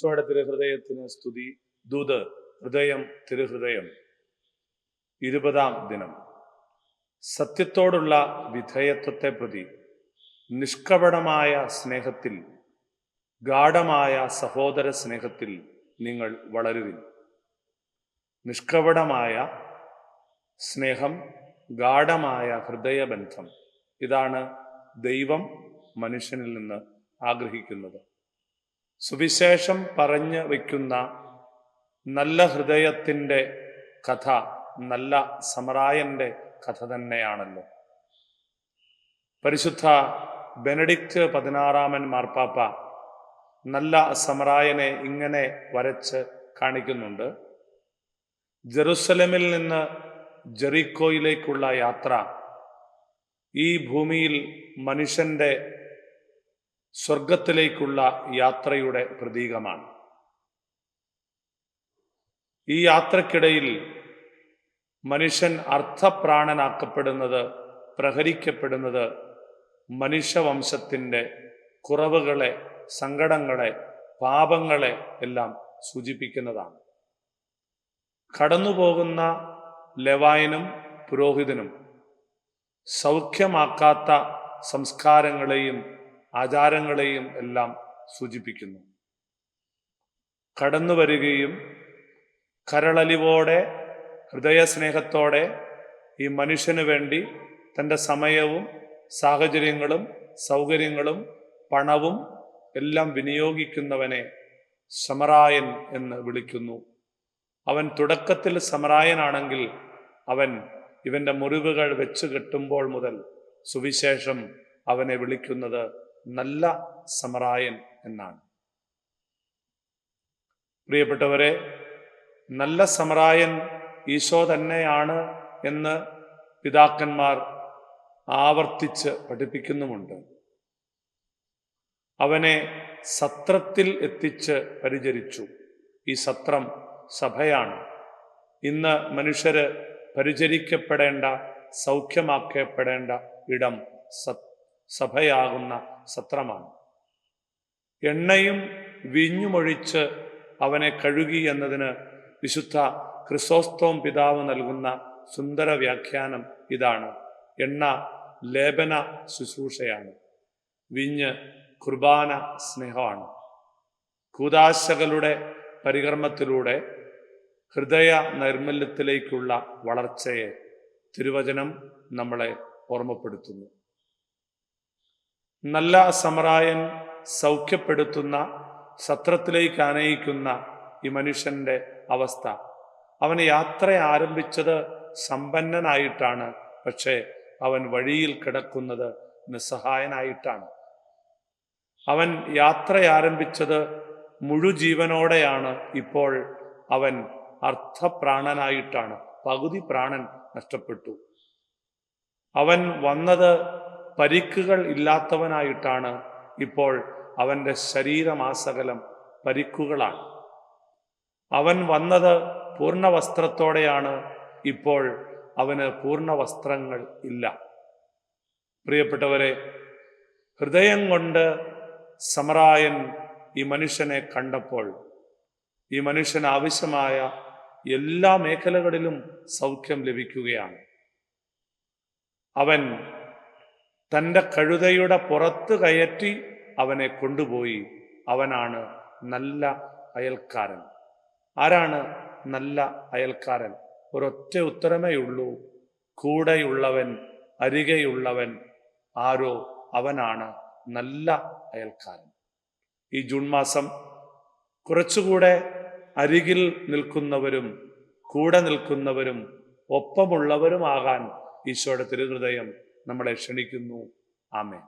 ഈശോയുടെ തിരുഹൃദയത്തിന് സ്തുതി. ദൂത് ഹൃദയം തിരുഹൃദയം. ഇരുപതാം ദിനം. സത്യത്തോടുള്ള വിധേയത്വത്തെ പ്രതി നിഷ്കപടമായ സ്നേഹത്തിൽ ഗാഠമായ സഹോദര സ്നേഹത്തിൽ നിങ്ങൾ വളരുവിൻ. നിഷ്കപടമായ സ്നേഹം ഗാഠമായ ഹൃദയബന്ധം ഇതാണ് ദൈവം മനുഷ്യനിൽ നിന്ന് ആഗ്രഹിക്കുന്നത്. സുവിശേഷം പറഞ്ഞു വയ്ക്കുന്ന നല്ല ഹൃദയത്തിന്റെ കഥ നല്ല സമറായന്റെ കഥ തന്നെയാണല്ലോ. പരിശുദ്ധ ബെനഡിക്റ്റ് പതിനാറാമൻ മാർപ്പാപ്പ നല്ല സമറായനെ ഇങ്ങനെ വരച്ച് കാണിക്കുന്നുണ്ട്. ജെറുസലമിൽ നിന്ന് ജെറിക്കോയിലേക്കുള്ള യാത്ര ഈ ഭൂമിയിൽ മനുഷ്യന്റെ സ്വർഗത്തിലേക്കുള്ള യാത്രയുടെ പ്രതീകമാണ്. ഈ യാത്രക്കിടയിൽ മനുഷ്യൻ അർത്ഥപ്രാണനാക്കപ്പെടുന്നത് പ്രഹരിക്കപ്പെടുന്നത് മനുഷ്യവംശത്തിന്റെ കുറവുകളെ സങ്കടങ്ങളെ പാപങ്ങളെ എല്ലാം സൂചിപ്പിക്കുന്നതാണ്. കടന്നുപോകുന്ന ലെവായനും പുരോഹിതനും സൗഖ്യമാക്കാത്ത സംസ്കാരങ്ങളെയും ആചാരങ്ങളെയും എല്ലാം സൂചിപ്പിക്കുന്നു. കടന്നു വരികയും കരളലിവോടെ ഹൃദയസ്നേഹത്തോടെ ഈ മനുഷ്യന് വേണ്ടി തന്റെ സമയവും സാഹചര്യങ്ങളും സൗകര്യങ്ങളും പണവും എല്ലാം വിനിയോഗിക്കുന്നവനെ സമറായൻ എന്ന് വിളിക്കുന്നു. അവൻ തുടക്കത്തിൽ സമറായനാണെങ്കിൽ അവൻ ഇവന്റെ മുറിവുകൾ വെച്ച് കെട്ടുമ്പോൾ മുതൽ സുവിശേഷം അവനെ വിളിക്കുന്നത് നല്ല സമറായൻ എന്നാണ്. പ്രിയപ്പെട്ടവരെ നല്ല സമറായൻ ഈശോ തന്നെയാണ് എന്ന് പിതാക്കന്മാർ ആവർത്തിച്ച് പഠിപ്പിക്കുന്നുമുണ്ട്. അവനെ സത്രത്തിൽ എത്തിച്ച് പരിചരിച്ചു. ഈ സത്രം സഭയാണ്. ഇന്ന് മനുഷ്യര് പരിചരിക്കപ്പെടേണ്ട സൗഖ്യമാക്കപ്പെടേണ്ട ഇടം സ- സഭയാകുന്ന സത്രമാണ്. എണ്ണയും വിഞ്ഞുമൊഴിച്ച് അവനെ കഴുകി എന്നതിന് വിശുദ്ധ ക്രിസോസ്തോം പിതാവ് നൽകുന്ന സുന്ദര വ്യാഖ്യാനം ഇതാണ്. എണ്ണ ലേപന ശുശ്രൂഷയാണ്. വിഞ്ഞ് കുർബാന സ്നേഹമാണ്. കൂതാശകളുടെ പരികർമ്മത്തിലൂടെ ഹൃദയ നൈർമല്യത്തിലേക്കുള്ള വളർച്ചയെ തിരുവചനം നമ്മളെ ഓർമ്മപ്പെടുത്തുന്നു. നല്ല സമറായൻ സൗഖ്യപ്പെടുത്തുന്ന സത്രത്തിലേക്ക് ആനയിക്കുന്ന ഈ മനുഷ്യന്റെ അവസ്ഥ. അവന് യാത്ര ആരംഭിച്ചത് സമ്പന്നനായിട്ടാണ് പക്ഷേ അവൻ വഴിയിൽ കിടക്കുന്നത് നിസ്സഹായനായിട്ടാണ്. അവൻ യാത്ര ആരംഭിച്ചത് മുഴുജീവനോടെയാണ് ഇപ്പോൾ അവൻ അർത്ഥപ്രാണനായിട്ടാണ് പകുതി പ്രാണൻ നഷ്ടപ്പെട്ടു. അവൻ വന്നത് പരിക്കുകൾ ഇല്ലാത്തവനായിട്ടാണ് ഇപ്പോൾ അവന്റെ ശരീരമാസകലം പരിക്കുകളാണ്. അവൻ വന്നത് പൂർണ വസ്ത്രത്തോടെയാണ് ഇപ്പോൾ അവന് പൂർണ വസ്ത്രങ്ങൾ ഇല്ല. പ്രിയപ്പെട്ടവരെ ഹൃദയം കൊണ്ട് സമറായൻ ഈ മനുഷ്യനെ കണ്ടപ്പോൾ ഈ മനുഷ്യന് ആവശ്യമായ എല്ലാ മേഖലകളിലും സൗഖ്യം ലഭിക്കുകയാണ്. അവൻ തന്റെ കഴുതയുടെ പുറത്ത് കയറ്റി അവനെ കൊണ്ടുപോയി. അവനാണ് നല്ല അയൽക്കാരൻ. ആരാണ് നല്ല അയൽക്കാരൻ? ഒരൊറ്റ ഉത്തരമേ ഉള്ളൂ. കൂടെയുള്ളവൻ അരികെയുള്ളവൻ ആരോ അവനാണ് നല്ല അയൽക്കാരൻ. ഈ ജൂൺ മാസം കുറച്ചുകൂടെ അരികിൽ നിൽക്കുന്നവരും കൂടെ നിൽക്കുന്നവരും ഒപ്പമുള്ളവരുമാകാൻ ഈശോയുടെ തിരുഹൃദയം നമ്മളെ ക്ഷണിക്കുന്നു. ആമേ